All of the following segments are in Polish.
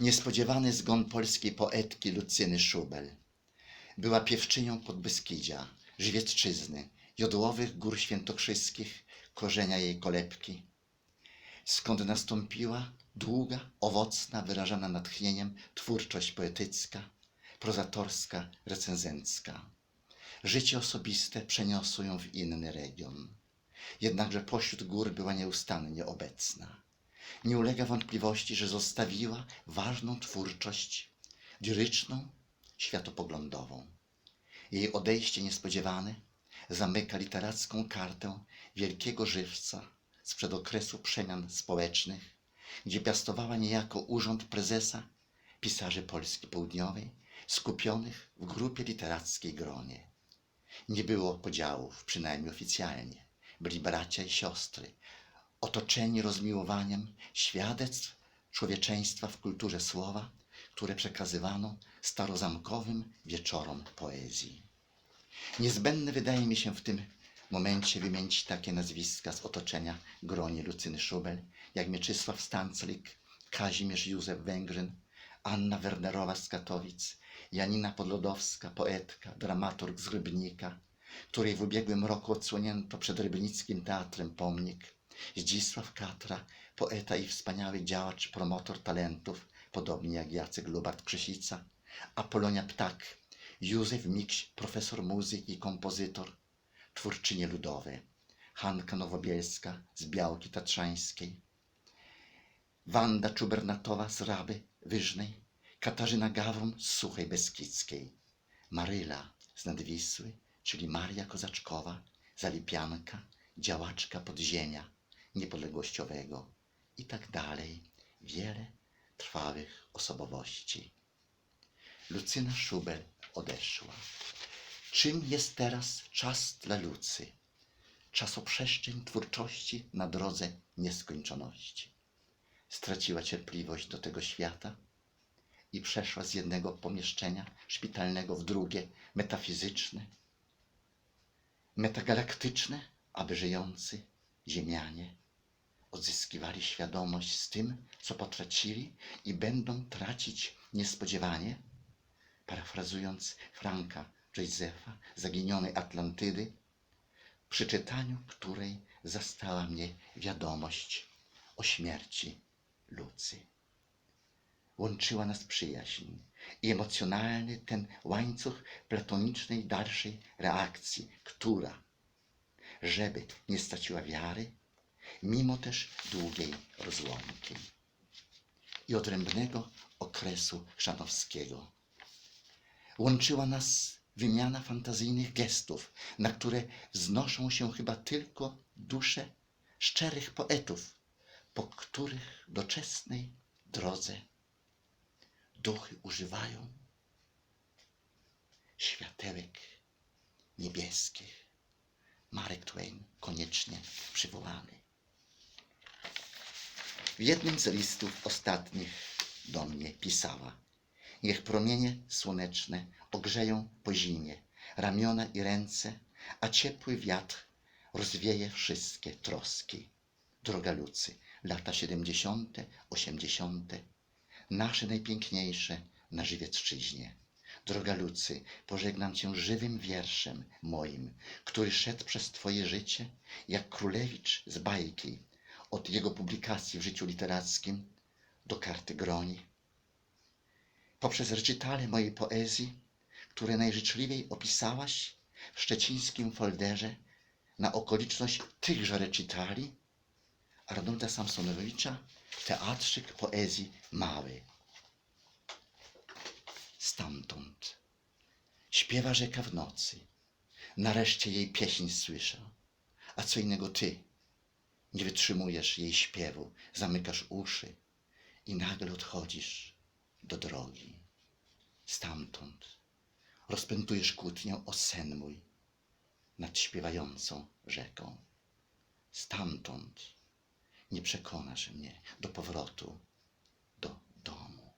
Niespodziewany zgon polskiej poetki Lucyny Szubel. Była piewczynią Podbeskidzia, Żywiecczyzny, Jodłowych Gór Świętokrzyskich, korzenia jej kolebki. Skąd nastąpiła długa, owocna, wyrażana natchnieniem twórczość poetycka, prozatorska, recenzencka. Życie osobiste przeniosło ją w inny region. Jednakże pośród gór była nieustannie obecna. Nie ulega wątpliwości, że zostawiła ważną twórczość liryczną, światopoglądową. Jej odejście niespodziewane zamyka literacką kartę wielkiego żywca sprzed okresu przemian społecznych, gdzie piastowała niejako urząd prezesa pisarzy Polski Południowej skupionych w grupie literackiej gronie. Nie było podziałów, przynajmniej oficjalnie. Byli bracia i siostry, otoczeni rozmiłowaniem świadectw człowieczeństwa w kulturze słowa, które przekazywano starozamkowym wieczorom poezji. Niezbędne wydaje mi się w tym momencie wymienić takie nazwiska z otoczenia gronie Lucyny Szubel, jak Mieczysław Stanclik, Kazimierz Józef Węgrzyn, Anna Wernerowa z Katowic, Janina Podlodowska, poetka, dramaturg z Rybnika, której w ubiegłym roku odsłonięto przed Rybnickim Teatrem pomnik, Zdzisław Katra, poeta i wspaniały działacz, promotor talentów, podobnie jak Jacek Lubart-Krzysica, Apolonia Ptak, Józef Mikś, profesor muzyki i kompozytor, twórczynie ludowe, Hanka Nowobielska z Białki Tatrzańskiej, Wanda Czubernatowa z Raby Wyżnej, Katarzyna Gawron z Suchej Beskidzkiej, Maryla z Nadwisły, czyli Maria Kozaczkowa, Zalipianka, działaczka podziemia niepodległościowego i tak dalej. Wiele trwałych osobowości. Lucyna Szubel odeszła. Czym jest teraz czas dla Lucy? Czasoprzestrzeń twórczości na drodze nieskończoności. Straciła cierpliwość do tego świata i przeszła z jednego pomieszczenia szpitalnego w drugie, metafizyczne, metagalaktyczne, aby żyjący ziemianie odzyskiwali świadomość z tym, co potracili i będą tracić niespodziewanie, parafrazując Franka Josepha, zaginionej Atlantydy, przy czytaniu której zastała mnie wiadomość o śmierci Lucy. Łączyła nas przyjaźń i emocjonalny ten łańcuch platonicznej dalszej reakcji, która, żeby nie straciła wiary, mimo też długiej rozłąki i odrębnego okresu szanowskiego. Łączyła nas wymiana fantazyjnych gestów, na które wznoszą się chyba tylko dusze szczerych poetów, po których doczesnej drodze duchy używają światełek niebieskich. Marek Twain koniecznie przywołany. W jednym z listów ostatnich do mnie pisała: Niech promienie słoneczne ogrzeją po zimie ramiona i ręce, a ciepły wiatr rozwieje wszystkie troski. Droga Lucy, lata siedemdziesiąte, osiemdziesiąte, nasze najpiękniejsze na Żywiecczyźnie. Droga Lucy, pożegnam Cię żywym wierszem moim, który szedł przez Twoje życie jak królewicz z bajki, od jego publikacji w życiu literackim do karty groni. Poprzez recitale mojej poezji, które najżyczliwiej opisałaś w szczecińskim folderze na okoliczność tychże recitali, Arnolda Samsonowicza, teatrzyk poezji mały. Stamtąd śpiewa rzeka w nocy, nareszcie jej pieśń słyszę, a co innego ty, nie wytrzymujesz jej śpiewu, zamykasz uszy i nagle odchodzisz do drogi. Stamtąd rozpętujesz kłótnię o sen mój nad śpiewającą rzeką. Stamtąd nie przekonasz mnie do powrotu do domu.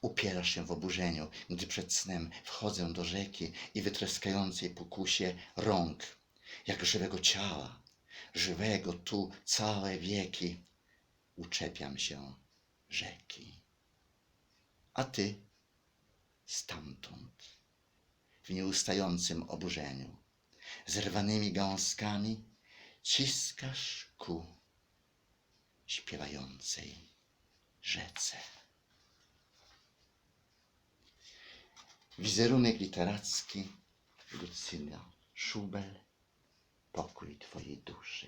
Upierasz się w oburzeniu, gdy przed snem wchodzę do rzeki i wytryskającej pokusie rąk, jak żywego ciała, żywego tu całe wieki, uczepiam się rzeki. a ty stamtąd, w nieustającym oburzeniu, zerwanymi gałązkami ciskasz ku śpiewającej rzece. Wizerunek literacki Lucyna Szubel, pokój Twojej duszy.